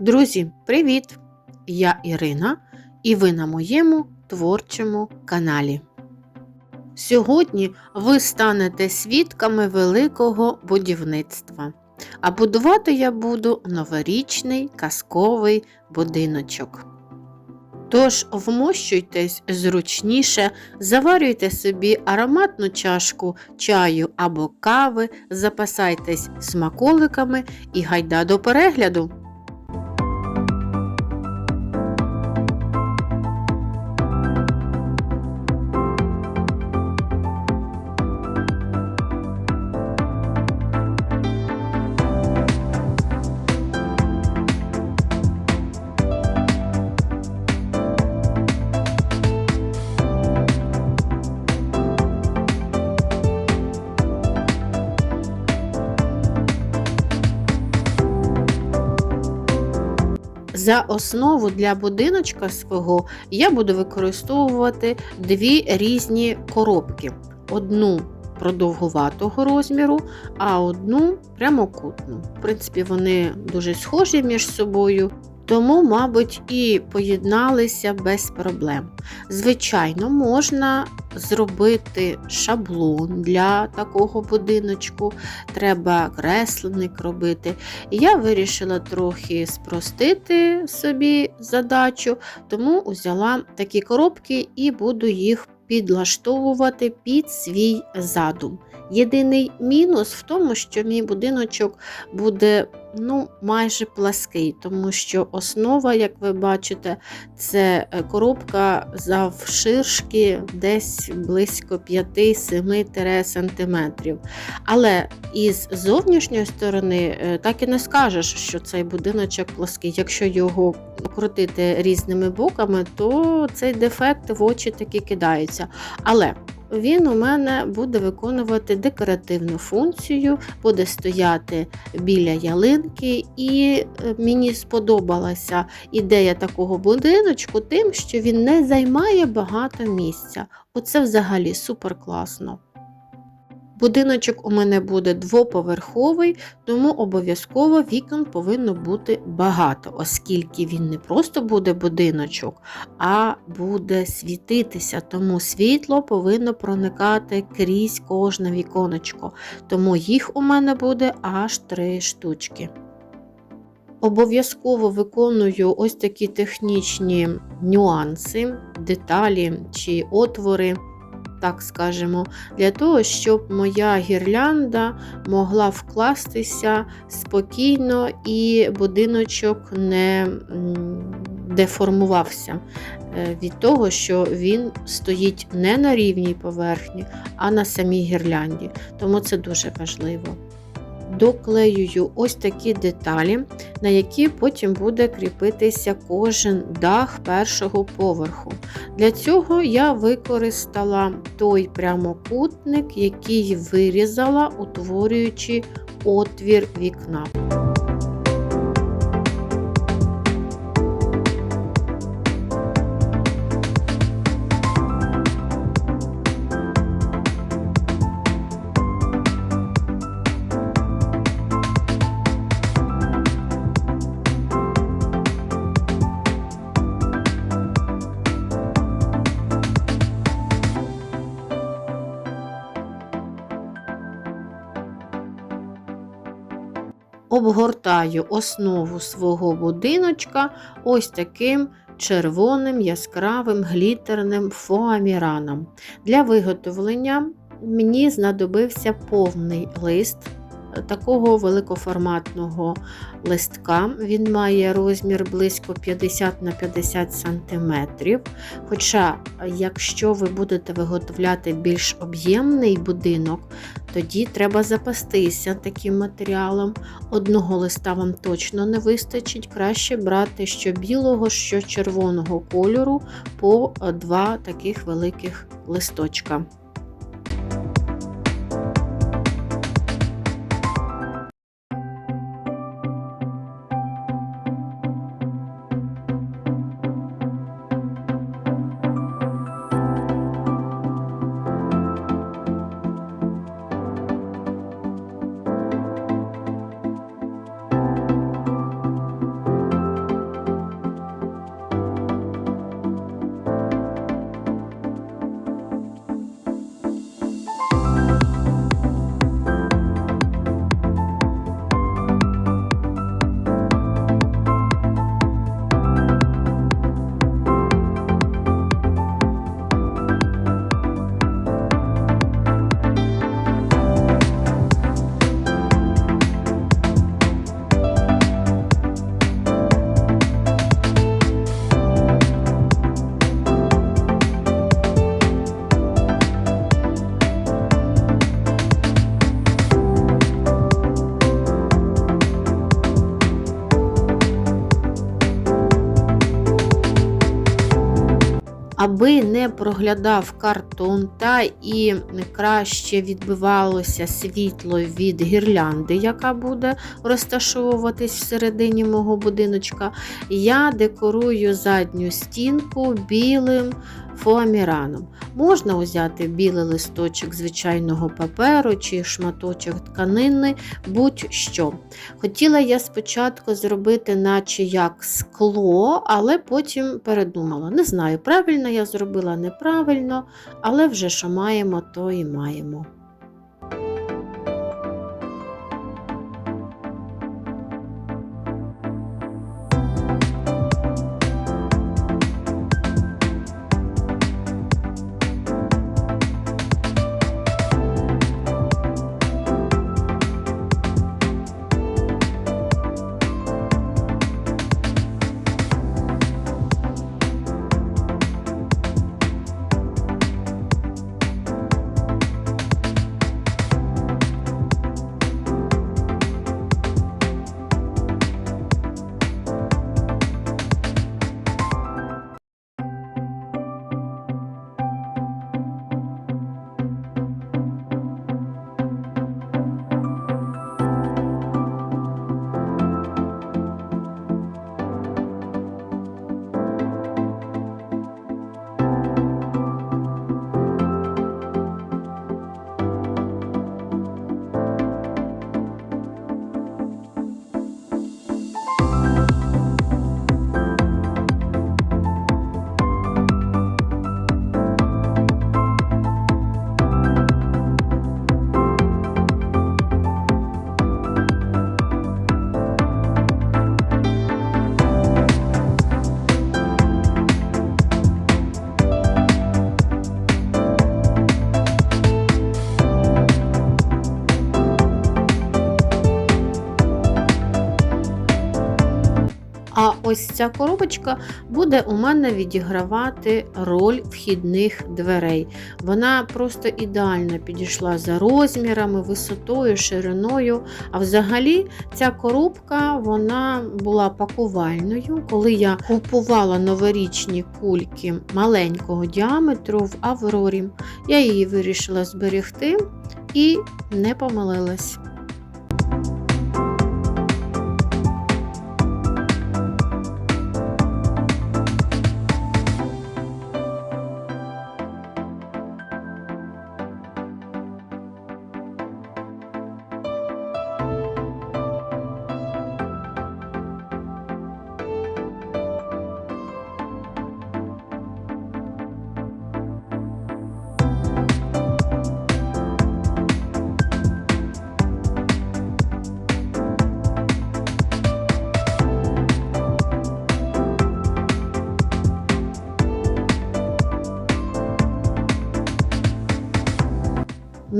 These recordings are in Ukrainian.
Друзі, привіт! Я Ірина і ви на моєму творчому каналі. Сьогодні ви станете свідками великого будівництва. А будувати я буду новорічний казковий будиночок. Тож вмощуйтесь зручніше, заварюйте собі ароматну чашку чаю або кави, запасайтесь смаколиками і гайда до перегляду. За основу для будиночка свого я буду використовувати дві різні коробки. Одну продовгуватого розміру, а одну прямокутну. В принципі, вони дуже схожі між собою. Тому, мабуть, і поєдналися без проблем. Звичайно, можна зробити шаблон для такого будиночку, треба кресленик робити. Я вирішила трохи спростити собі задачу, тому взяла такі коробки і буду їх підлаштовувати під свій задум. Єдиний мінус в тому, що мій будиночок буде ну, майже плаский, тому що основа, як ви бачите, це е, коробка завширшки десь близько 5-7 см. Але із зовнішньої сторони е, так і не скажеш, що цей будиночок плаский. Якщо його крутити різними боками, то цей дефект в очі таки кидається. Але він у мене буде виконувати декоративну функцію, буде стояти біля ялинки, і е, мені сподобалася ідея такого будиночку, тим, що він не займає багато місця. Оце взагалі супер класно. Будиночок у мене буде двоповерховий, тому обов'язково вікон повинно бути багато, оскільки він не просто буде будиночок, а буде світитися, тому світло повинно проникати крізь кожне віконечко. Тому їх у мене буде аж три штучки. Обов'язково виконую ось такі технічні нюанси, деталі чи отвори так скажемо, для того, щоб моя гірлянда могла вкластися спокійно і будиночок не деформувався е, від того, що він стоїть не на рівній поверхні, а на самій гірлянді. Тому це дуже важливо доклеюю ось такі деталі, на які потім буде кріпитися кожен дах першого поверху. Для цього я використала той прямокутник, який вирізала, утворюючи отвір вікна. Обгортаю основу свого будиночка ось таким червоним яскравим глітерним фоаміраном. Для виготовлення мені знадобився повний лист такого великоформатного листка. Він має розмір близько 50 на 50 см. Хоча, якщо ви будете виготовляти більш об'ємний будинок, тоді треба запастися таким матеріалом. Одного листа вам точно не вистачить, краще брати що білого, що червоного кольору по два таких великих листочка. Проглядав картон та і краще відбивалося світло від гірлянди, яка буде розташовуватись всередині мого будиночка, я декорую задню стінку білим фоаміраном. Можна взяти білий листочок звичайного паперу чи шматочок тканини, будь-що. Хотіла я спочатку зробити, наче як скло, але потім передумала. Не знаю, правильно я зробила неправильно, але вже що маємо, то і маємо. Ця коробочка буде у мене відігравати роль вхідних дверей. Вона просто ідеально підійшла за розмірами, висотою, шириною. А взагалі ця коробка вона була пакувальною. Коли я купувала новорічні кульки маленького діаметру в Аврорі, я її вирішила зберегти і не помилилась.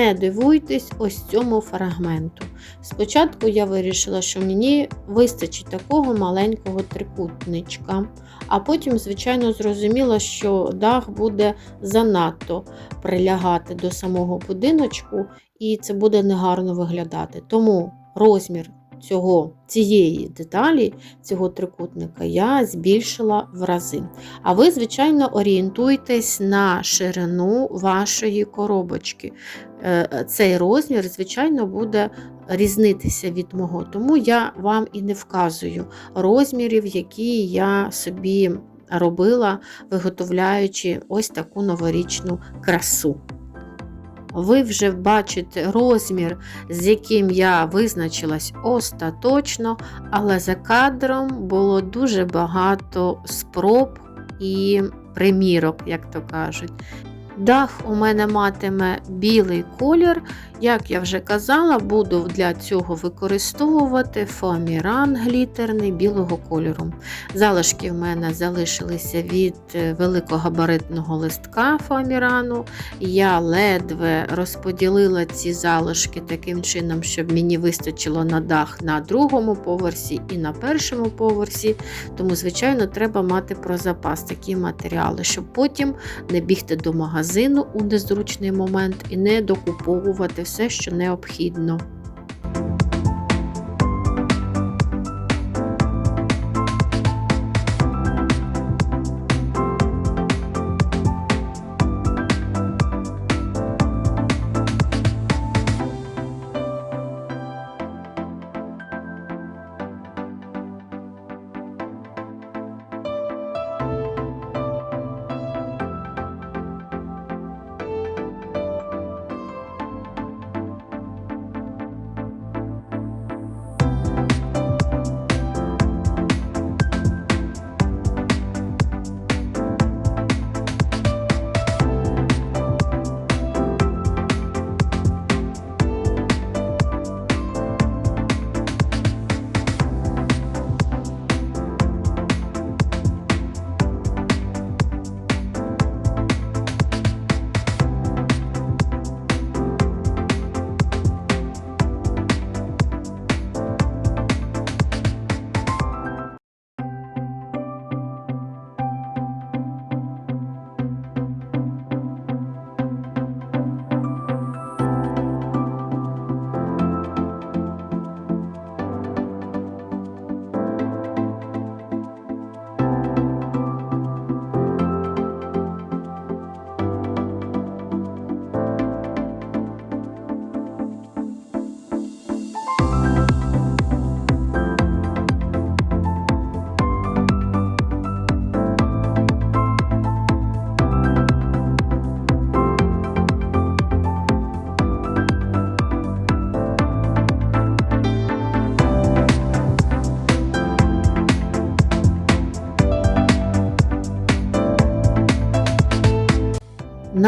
Не дивуйтесь ось цьому фрагменту. Спочатку я вирішила, що мені вистачить такого маленького трикутничка, а потім, звичайно, зрозуміла, що дах буде занадто прилягати до самого будиночку, і це буде негарно виглядати. Тому розмір цього, цієї деталі, цього трикутника, я збільшила в рази. А ви, звичайно, орієнтуйтесь на ширину вашої коробочки. Е, Цей розмір, звичайно, буде різнитися від мого, тому я вам і не вказую розмірів, які я собі робила, виготовляючи ось таку новорічну красу. Ви вже бачите розмір, з яким я визначилась остаточно, але за кадром було дуже багато спроб і примірок, як то кажуть. Дах у мене матиме білий колір. Як я вже казала, буду для цього використовувати фоаміран глітерний білого кольору. Залишки в мене залишилися від е, великогабаритного листка фоамірану. Я ледве розподілила ці залишки таким чином, щоб мені вистачило на дах на другому поверсі і на першому поверсі. Тому, звичайно, треба мати про запас такі матеріали, щоб потім не бігти до магазину у незручний момент і не докуповувати все, що необхідно.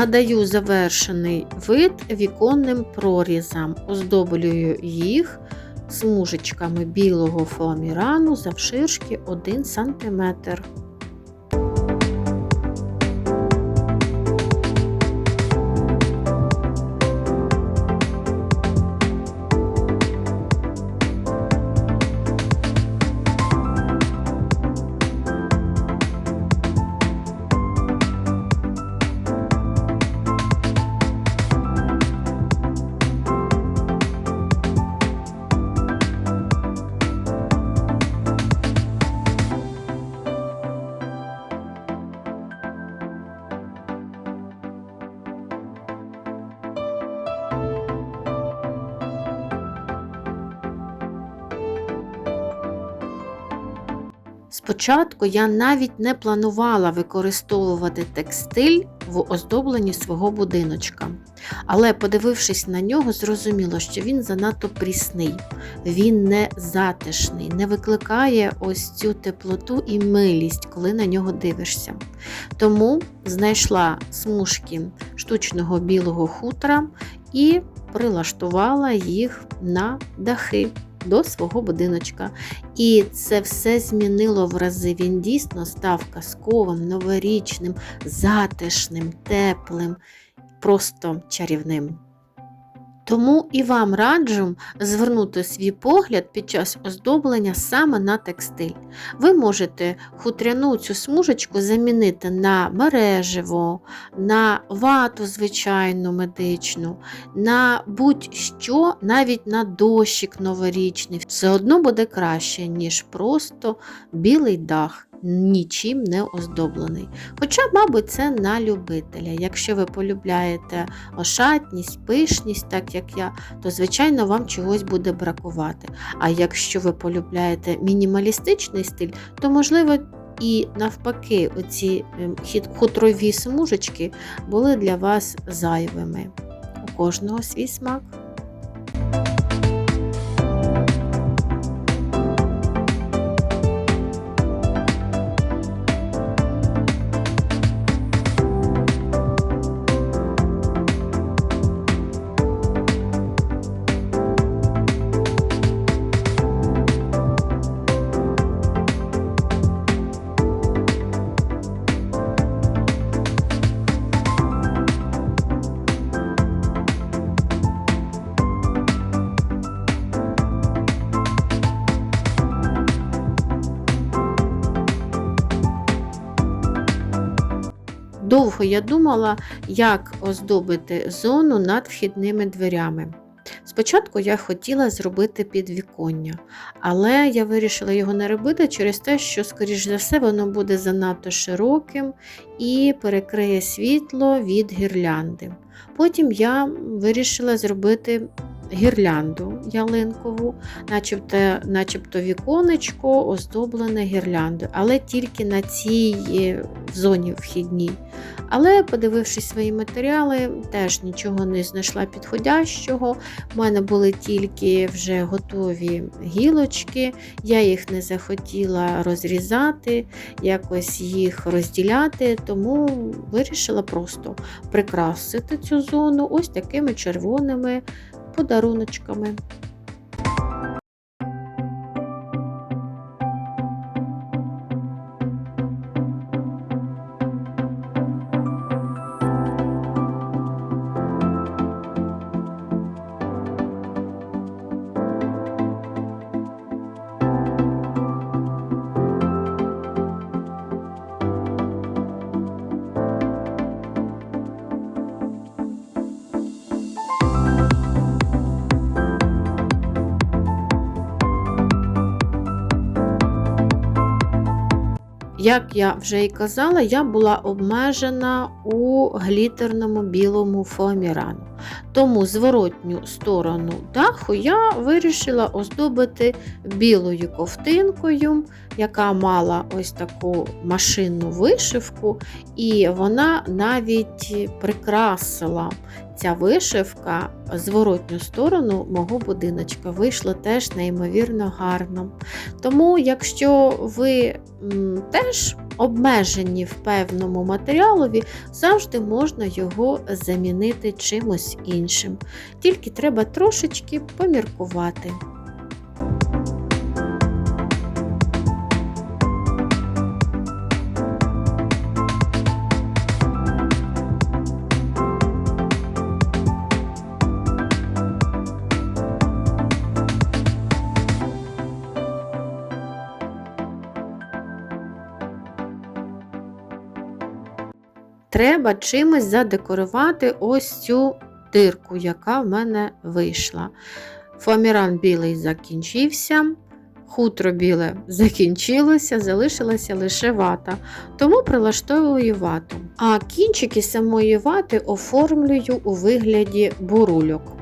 Надаю завершений вид віконним прорізам, оздоблюю їх смужечками білого фоамірану завширшки 1 см. Спочатку я навіть не планувала використовувати текстиль в оздобленні свого будиночка. Але, подивившись на нього, зрозуміло, що він занадто прісний, він не затишний, не викликає ось цю теплоту і милість, коли на нього дивишся. Тому знайшла смужки штучного білого хутра і прилаштувала їх на дахи до свого будиночка. І це все змінило в рази. Він дійсно став казковим, новорічним, затишним, теплим, просто чарівним. Тому і вам раджу звернути свій погляд під час оздоблення саме на текстиль. Ви можете хутряну цю смужечку замінити на мереживо, на вату звичайну медичну, на будь-що, навіть на дощик новорічний. Все одно буде краще, ніж просто білий дах. Нічим не оздоблений. Хоча, мабуть, це на любителя. Якщо ви полюбляєте ошатність, пишність, так як я, то, звичайно, вам чогось буде бракувати. А якщо ви полюбляєте мінімалістичний стиль, то, можливо, і навпаки, оці ем, хутрові смужечки були для вас зайвими. У кожного свій смак. Довго я думала, як оздобити зону над вхідними дверями. Спочатку я хотіла зробити підвіконня, але я вирішила його не робити через те, що, скоріш за все, воно буде занадто широким і перекриє світло від гірлянди. Потім я вирішила зробити гірлянду ялинкову, начебто начебто віконечко оздоблене гірляндою, але тільки на цій е, зоні вхідній. Але, подивившись свої матеріали, теж нічого не знайшла підходящого. У мене були тільки вже готові гілочки, я їх не захотіла розрізати, якось їх розділяти, тому вирішила просто прикрасити цю зону ось такими червоними подаруночками. Як я вже і казала, я була обмежена у глітерному білому фоамірану. Тому зворотню сторону даху я вирішила оздобити білою ковтинкою, яка мала ось таку машинну вишивку, і вона навіть прикрасила ця вишивка зворотню сторону мого будиночка. Вийшло теж неймовірно гарно. Тому, якщо ви теж обмежені в певному матеріалові, завжди можна його замінити чимось іншим. Тільки треба трошечки поміркувати. Треба чимось задекорувати ось цю дирку, яка в мене вийшла. Фоаміран білий закінчився, хутро біле закінчилося, залишилася лише вата, тому прилаштовую вату. А кінчики самої вати оформлюю у вигляді бурульок.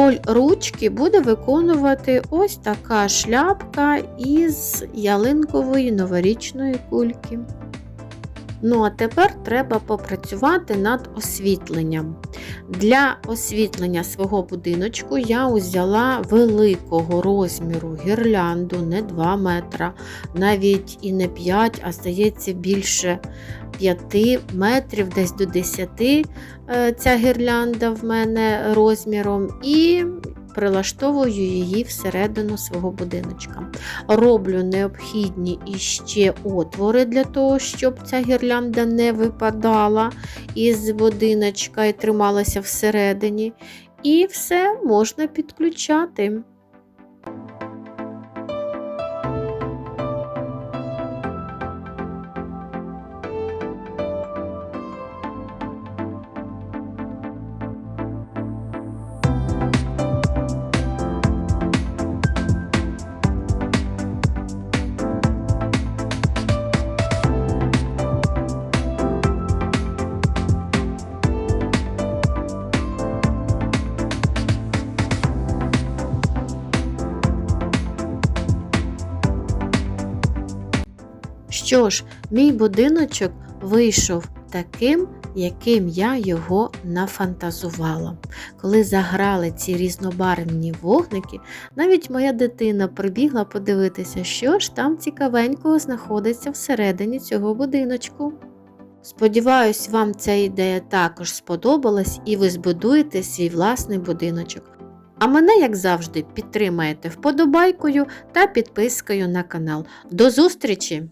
Роль ручки буде виконувати ось така шляпка із ялинкової новорічної кульки. Ну, а тепер треба попрацювати над освітленням. Для освітлення свого будиночку я узяла великого розміру гірлянду, не 2 метра, навіть і не 5, а здається, більше 5 метрів, десь до 10 е, ця гірлянда в мене розміром. І прилаштовую її всередину свого будиночка. Роблю необхідні іще отвори для того, щоб ця гірлянда не випадала із будиночка і трималася всередині. І все можна підключати. Що ж, мій будиночок вийшов таким, яким я його нафантазувала. Коли заграли ці різнобарвні вогники, навіть моя дитина прибігла подивитися, що ж там цікавенького знаходиться всередині цього будиночку. Сподіваюсь, вам ця ідея також сподобалась і ви збудуєте свій власний будиночок. А мене, як завжди, підтримаєте вподобайкою та підпискою на канал. До зустрічі!